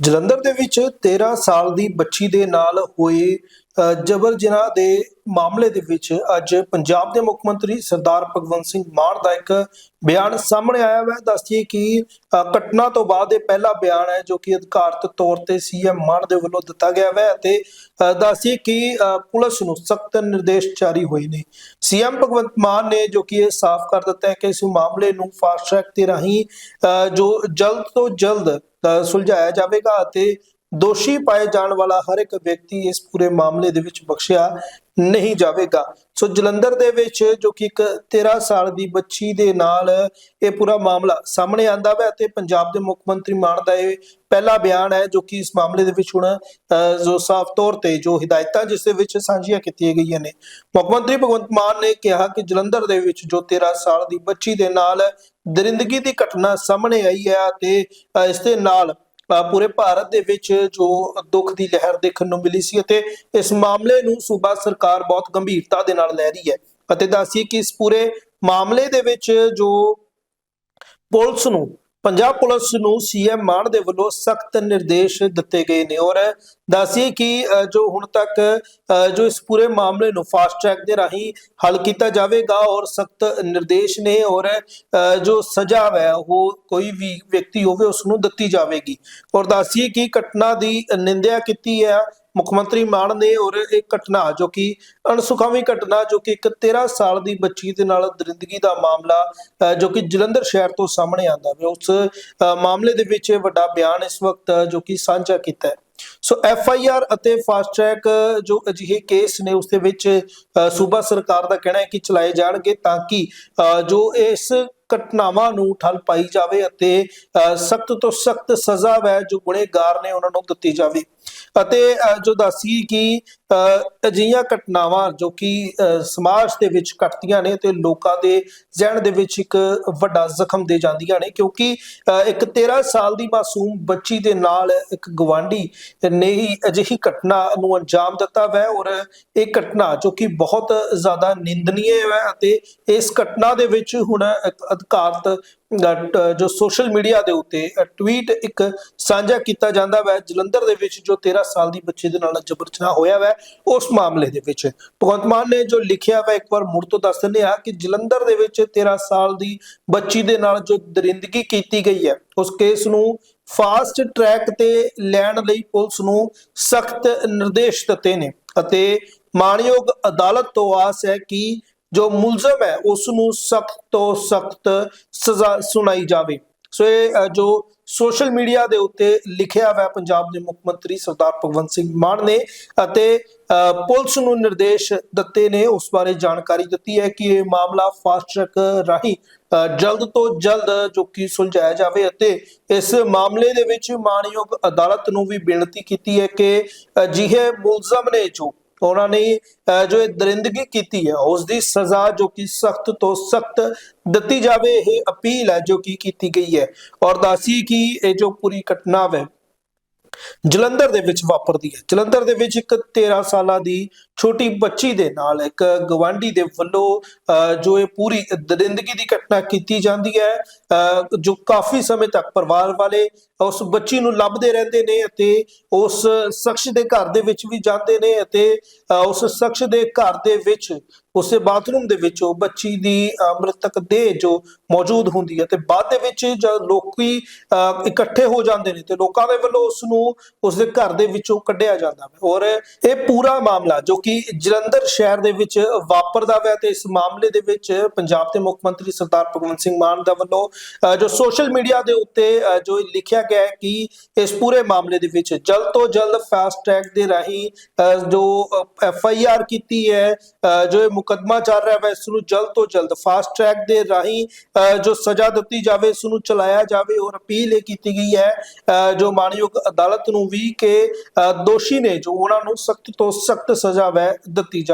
ਜਲੰਧਰ ਦੇ ਵਿੱਚ 13 ਸਾਲ ਦੀ ਬੱਚੀ ਦੇ ਨਾਲ ਹੋਏ ਜਬਰ ਜਨਾਹ ਦੇ ਮਾਮਲੇ ਦੇ ਵਿੱਚ ਅੱਜ ਪੰਜਾਬ ਦੇ ਮੁੱਖ ਮੰਤਰੀ ਸਰਦਾਰ ਭਗਵੰਤ ਸਿੰਘ ਮਾਨ ਦਾ ਇੱਕ ਬਿਆਨ ਸਾਹਮਣੇ ਆਇਆ ਹੈ ਦੱਸਦੀਏ ਕਿ ਘਟਨਾ ਤੋਂ ਬਾਅਦ ਇਹ ਪਹਿਲਾ ਬਿਆਨ ਹੈ ਜੋ ਕਿ ਅਧਿਕਾਰਤ ਤੌਰ ਤੇ ਸੀਐਮ ਮਾਨ ਦੇ ਵੱਲੋਂ ਦਿੱਤਾ ਗਿਆ ਹੈ ਅਤੇ ਅ, ਕਿ ਪੁਲਿਸ ਨੂੰ ਸਖਤ ਨਿਰਦੇਸ਼ ਜਾਰੀ ਹੋਏ ਨੇ। ਸੀਐਮ ਭਗਵੰਤ ਮਾਨ ਨੇ ਜੋ ਕਿ ਇਹ ਸਾਫ਼ ਕਰ ਦਿੱਤਾ ਹੈ ਕਿ ਇਸ ਮਾਮਲੇ ਨੂੰ ਫਾਸਟ ਟਰੈਕ ਤੇ ਰਾਹੀਂ ਅ, ਜੋ ਜਲਦ ਤੋਂ ਜਲਦ ਅ, ਸੁਲਝਾਇਆ ਜਾਵੇਗਾ ਅਤੇ ਦੋਸ਼ੀ ਪਾਏ ਜਾਣ ਵਾਲਾ ਹਰ ਇੱਕ ਵਿਅਕਤੀ ਇਸ ਪੂਰੇ ਮਾਮਲੇ ਦੇ ਵਿੱਚ ਬਖਸ਼ਿਆ ਨਹੀਂ ਜਾਵੇਗਾ। ਸੋ ਜਲੰਧਰ ਦੇ ਵਿੱਚ ਜੋ ਕਿ ਇੱਕ 13 ਸਾਲ ਦੀ ਬੱਚੀ ਦੇ ਨਾਲ ਇਹ ਪੂਰਾ ਮਾਮਲਾ ਸਾਹਮਣੇ ਆਂਦਾ ਹੈ ਅਤੇ ਪੰਜਾਬ ਦੇ ਮੁੱਖ ਮੰਤਰੀ ਮਾਨ ਦਾ ਇਹ ਪਹਿਲਾ ਬਿਆਨ ਹੈ ਜੋ ਕਿ ਇਸ ਮਾਮਲੇ ਦੇ ਵਿੱਚ ਹੁਣ ਅ, ਜੋ ਸਾਫ਼ ਤੌਰ ਤੇ ਜੋ ਹਦਾਇਤਾਂ ਜਿਸ ਦੇ ਵਿੱਚ ਸਾਂਝੀਆਂ ਕੀਤੀਆਂ ਗਈਆਂ ਨੇ। ਮੁੱਖ ਮੰਤਰੀ ਭਗਵੰਤ ਮਾਨ ਨੇ ਕਿਹਾ ਕਿ ਜਲੰਧਰ ਦੇ ਵਿੱਚ ਜੋ 13 ਸਾਲ ਦੀ ਬੱਚੀ ਦੇ ਨਾਲ ਦਰਿੰਦਗੀ ਦੀ ਘਟਨਾ ਸਾਹਮਣੇ ਆਈ ਹੈ ਅਤੇ ਅ, ਇਸ ਦੇ ਨਾਲ ਪੂਰੇ ਭਾਰਤ ਦੇ ਵਿੱਚ ਜੋ ਦੁੱਖ ਦੀ ਲਹਿਰ ਦੇਖਣ ਨੂੰ ਮਿਲੀ ਸੀ ਅਤੇ ਇਸ ਮਾਮਲੇ ਨੂੰ ਸੂਬਾ ਸਰਕਾਰ ਬਹੁਤ ਗੰਭੀਰਤਾ ਦੇ ਨਾਲ ਲੈ ਰਹੀ ਹੈ ਅਤੇ ਦੱਸੀਏ ਕਿ ਇਸ ਪੂਰੇ ਮਾਮਲੇ ਦੇ ਵਿੱਚ ਜੋ ਪੁਲਿਸ ਨੂੰ ਪੰਜਾਬ ਪੁਲਿਸ ਨੂੰ ਸੀਐਮ ਮਾਨ ਦੇ ਵੱਲੋਂ ਸਖਤ ਨਿਰਦੇਸ਼ ਦਿੱਤੇ ਗਏ ਨੇ ਔਰ ਦੱਸੀਏ ਕਿ ਜੋ ਹੁਣ ਤੱਕ ਜੋ ਇਸ ਪੂਰੇ ਮਾਮਲੇ ਨੂੰ ਫਾਸਟ ਟਰੈਕ ਦੇ ਰਾਹੀਂ ਹੱਲ ਕੀਤਾ ਜਾਵੇਗਾ ਔਰ ਸਖਤ ਨਿਰਦੇਸ਼ ਨੇ ਔਰ ਜੋ ਸਜ਼ਾ ਹੈ ਉਹ ਕੋਈ ਵੀ ਵਿਅਕਤੀ ਹੋਵੇ ਉਸ ਨੂੰ ਦਿੱਤੀ ਜਾਵੇਗੀ। ਔਰ ਦੱਸੀਏ ਕਿ ਘਟਨਾ ਦੀ ਨਿੰਦਿਆ ਕੀਤੀ ਹੈ ਮੁੱਖ ਮੰਤਰੀ ਮਾਨ ਨੇ ਔਰ ਇਹ ਘਟਨਾ ਜੋ ਕਿ ਅਣਸੁਖਾਵੀ ਘਟਨਾ ਜੋ ਕਿ ਇੱਕ 13 ਸਾਲ ਦੀ ਬੱਚੀ ਦੇ ਨਾਲ ਦਰਿੰਦਗੀ ਦਾ ਮਾਮਲਾ ਜੋ ਕਿ ਜਲੰਧਰ ਸ਼ਹਿਰ ਤੋਂ ਸਾਹਮਣੇ ਆਂਦਾ ਹੈ ਉਸ ਮਾਮਲੇ ਦੇ ਵਿੱਚ ਵੱਡਾ ਬਿਆਨ ਇਸ ਵਕਤ ਜੋ ਕਿ ਸਾਂਝਾ ਕੀਤਾ ਹੈ। ਸੋ ਐਫ ਆਈ ਆਰ ਅਤੇ ਫਾਸਟ ਟਰੈਕ ਜੋ ਅਜਿਹੇ ਕੇਸ ਨੇ, ਉਸ ਦੇ ਵਿੱਚ ਸੂਬਾ ਸਰਕਾਰ ਦਾ ਕਹਿਣਾ ਹੈ ਕਿ ਚਲਾਏ ਜਾਣਗੇ ਤਾਂ ਕਿ ਜੋ ਇਸ ਘਟਨਾਵਾਂ ਨੂੰ ਠੱਲ ਪਾਈ ਜਾਵੇ ਅਤੇ ਸਖਤ ਤੋਂ ਸਖਤ ਸਜ਼ਾ ਵੈ ਜੋ ਗੁਨੇਗਾਰ ਨੇ ਉਹਨਾਂ ਨੂੰ ਦਿੱਤੀ ਜਾਵੇ। ਅਤੇ ਅ, ਜੋ ਦੱਸੀ ਕਿ ਅਜਿਹੀਆਂ ਘਟਨਾਵਾਂ ਜੋ ਕਿ ਸਮਾਜ ਦੇ ਵਿੱਚ ਘਟਦੀਆਂ ਨੇ ਤੇ ਲੋਕਾਂ ਦੇ ਜ਼ਿਹਨ ਦੇ ਵਿੱਚ ਇੱਕ ਵੱਡਾ ਜ਼ਖਮ ਦੇ ਜਾਂਦੀਆਂ ਨੇ ਕਿਉਂਕਿ ਇੱਕ 13 ਸਾਲ ਦੀ ਮਾਸੂਮ ਬੱਚੀ ਦੇ ਨਾਲ ਇੱਕ ਗਵਾਂਢੀ ਨੇ ਹੀ ਅਜਿਹੀ ਘਟਨਾ ਨੂੰ ਅੰਜਾਮ ਦਿੱਤਾ ਵੈ ਔਰ ਇਹ ਘਟਨਾ ਜੋ ਕਿ ਬਹੁਤ ਜ਼ਿਆਦਾ ਨਿੰਦਨੀय ਹੈ ਅਤੇ ਇਸ ਘਟਨਾ ਦੇ ਵਿੱਚ ਹੁਣ ਅਧਿਕਾਰਤ ਜੋ ਸੋਸ਼ਲ ਮੀਡੀਆ ਦੇ ਉੱਤੇ ਟਵੀਟ ਇੱਕ ਸਾਂਝਾ ਕੀਤਾ ਜਾਂਦਾ ਵੈ, ਜਲੰਧਰ ਦੇ ਵਿੱਚ ਜੋ 13 ਸਾਲ ਦੀ ਬੱਚੀ ਦੇ ਨਾਲ ਜਬਰਜਨਾਹ ਹੋਇਆ ਵੈ ਉਸ ਮਾਮਲੇ ਦੇ ਵਿੱਚ। ਭਗਵੰਤ ਮਾਨ ਨੇ ਜੋ ਲਿਖਿਆ ਵਾ, ਇੱਕ ਵਾਰ ਮੁੜ ਤੋਂ ਦੱਸ ਦਿੰਦੇ ਆ ਕਿ ਜਲੰਧਰ ਦੇ ਵਿੱਚ 13 ਸਾਲ ਦੀ ਬੱਚੀ ਦੇ ਨਾਲ ਜੋ ਦਰਿੰਦਗੀ ਕੀਤੀ ਗਈ ਹੈ, ਉਸ ਕੇਸ ਨੂੰ ਫਾਸਟ ਟਰੈਕ ਤੇ ਲੈਣ ਲਈ ਪੁਲਿਸ ਨੂੰ ਸਖਤ ਨਿਰਦੇਸ਼ ਦਿੱਤੇ ਨੇ ਅਤੇ ਮਾਣਯੋਗ ਅਦਾਲਤ ਤੋਂ ਆਸ ਹੈ ਕਿ ਜੋ ਮੁਲਜ਼ਮ ਹੈ, ਉਸ ਨੂੰ ਸਖਤ ਤੋਂ ਸਖਤ ਸਜ਼ਾ ਸੁਣਾਈ ਜਾਵੇ। ਸੋ ਇਹ ਜੋ ਸੋਸ਼ਲ ਮੀਡੀਆ ਦੇ ਉੱਤੇ ਲਿਖਿਆ ਹੋਇਆ ਪੰਜਾਬ ਦੇ ਮੁੱਖ ਮੰਤਰੀ ਸਰਦਾਰ ਭਗਵੰਤ ਸਿੰਘ ਮਾਨ ਨੇ ਅਤੇ ਪੁਲਿਸ ਨੂੰ ਨਿਰਦੇਸ਼ ਦਿੱਤੇ ਨੇ ਉਸ ਬਾਰੇ ਜਾਣਕਾਰੀ ਦਿੱਤੀ ਹੈ ਕਿ ਇਹ ਮਾਮਲਾ ਫਾਸਟ ਟਰੈਕ ਰਾਹੀਂ ਅ, ਜਲਦ ਤੋਂ ਜਲਦ ਜੋ ਕਿ ਸੁਲਝਾਇਆ ਜਾਵੇ ਅਤੇ ਇਸ ਮਾਮਲੇ ਦੇ ਵਿੱਚ ਮਾਣਯੋਗ ਅਦਾਲਤ ਨੂੰ ਵੀ ਬੇਨਤੀ ਕੀਤੀ ਹੈ ਕਿ ਅਜਿਹੇ ਮੁਲਜ਼ਮ ਨੇ ਜੋ ਉਹਨਾਂ ਨੇ ਅਹ, ਜੋ ਇਹ ਦਰਿੰਦਗੀ ਕੀਤੀ ਹੈ ਉਸ ਦੀ ਸਜ਼ਾ ਜੋ ਕਿ ਸਖਤ ਤੋਂ ਸਖਤ ਦਿੱਤੀ ਜਾਵੇ ਇਹ ਅਪੀਲ ਹੈ ਜੋ ਕਿ ਕੀਤੀ ਗਈ ਹੈ। ਔਰ ਦੱਸੀ ਕਿ ਇਹ ਜੋ ਪੂਰੀ ਘਟਨਾ ਹੈ ਜਲੰਧਰ ਦੇ ਵਿੱਚ ਵਾਪਰਦੀ ਹੈ। ਜਲੰਧਰ ਦੇ ਵਿੱਚ ਇੱਕ 13 ਸਾਲਾਂ ਦੀ ਛੋਟੀ ਬੱਚੀ ਦੇ ਨਾਲ ਇੱਕ ਗਵਾਂਢੀ ਦੇ ਵੱਲੋਂ ਅਹ, ਜੋ ਇਹ ਪੂਰੀ ਦਰਿੰਦਗੀ ਦੀ ਘਟਨਾ ਕੀਤੀ ਜਾਂਦੀ ਹੈ ਅਹ, ਜੋ ਕਾਫੀ ਸਮੇਂ ਤੱਕ ਪਰਿਵਾਰ ਵਾਲੇ ਉਸ ਬੱਚੀ ਨੂੰ ਲੱਭਦੇ ਰਹਿੰਦੇ ਨੇ ਅਤੇ ਉਸ ਸ਼ਖਸ ਦੇ ਘਰ ਦੇ ਵਿੱਚ ਵੀ ਜਾਂਦੇ ਨੇ ਅਤੇ ਅਹ, ਉਸ ਸ਼ਖਸ ਦੇ ਘਰ ਦੇ ਵਿੱਚ ਉਸੇ ਬਾਥਰੂਮ ਦੇ ਵਿੱਚ ਉਹ ਬੱਚੀ ਦੀ ਮ੍ਰਿਤਕ ਦੇਹ ਜੋ ਮੌਜੂਦ ਹੁੰਦੀ ਹੈ ਤੇ ਬਾਅਦ ਦੇ ਵਿੱਚ ਜਦ ਲੋਕੀ ਇਕੱਠੇ ਹੋ ਜਾਂਦੇ ਨੇ ਤੇ ਲੋਕਾਂ ਦੇ ਵੱਲੋਂ ਉਸ ਨੂੰ ਉਸ ਦੇ ਘਰ ਦੇ ਵਿੱਚੋਂ ਕੱਢਿਆ ਜਾਂਦਾ ਹੈ। ਔਰ ਇਹ ਪੂਰਾ ਮਾਮਲਾ ਜੋ ਕਿ ਜਲੰਧਰ ਸ਼ਹਿਰ ਦੇ ਵਿੱਚ ਵਾਪਰਦਾ ਹੋਇਆ ਤੇ ਇਸ ਮਾਮਲੇ ਦੇ ਵਿੱਚ ਪੰਜਾਬ ਦੇ ਮੁੱਖ ਮੰਤਰੀ ਸਰਦਾਰ ਭਗਵੰਤ ਸਿੰਘ ਮਾਨ ਦਾ ਵੱਲੋਂ ਅਹ, ਜੋ ਸੋਸ਼ਲ ਮੀਡੀਆ ਦੇ ਉੱਤੇ ਜੋ ਲਿਖਿਆ ਗਿਆ ਹੈ ਕਿ ਇਸ ਪੂਰੇ ਮਾਮਲੇ ਦੇ ਵਿੱਚ ਜਲਦ ਤੋਂ ਜਲਦ ਫਾਸਟ ਟਰੈਕ ਦੇ ਰਾਹੀਂ ਅਹ, ਜੋ ਐਫ ਆਈ ਆਰ ਕੀਤੀ ਹੈ ਅਹ, ਜੋ ਮੁਕੱਦਮਾ ਚੱਲ ਰਿਹਾ ਹੈ ਇਸ ਨੂੰ ਜਲਦ ਤੋਂ ਜਲਦ ਫਾਸਟ ਟਰੈਕ ਦੇ ਰਾਹੀਂ ਅਹ, ਜੋ ਸਜ਼ਾ ਦਿੱਤੀ ਜਾਵੇ ਇਸ ਨੂੰ ਚਲਾਇਆ ਜਾਵੇ ਔਰ ਅਪੀਲ ਇਹ ਕੀਤੀ ਗਈ ਹੈ ਅਹ, ਜੋ ਮਾਨਯੋਗ ਅਦਾਲਤ ਨੂੰ ਵੀ ਕਿ ਦੋਸ਼ੀ ਨੇ ਜੋ ਉਹਨਾਂ ਨੂੰ ਸਖਤ ਤੋਂ ਸਖਤ ਸਜ਼ਾ ਵੈ ਦਿੱਤੀ ਜਾਵੇ।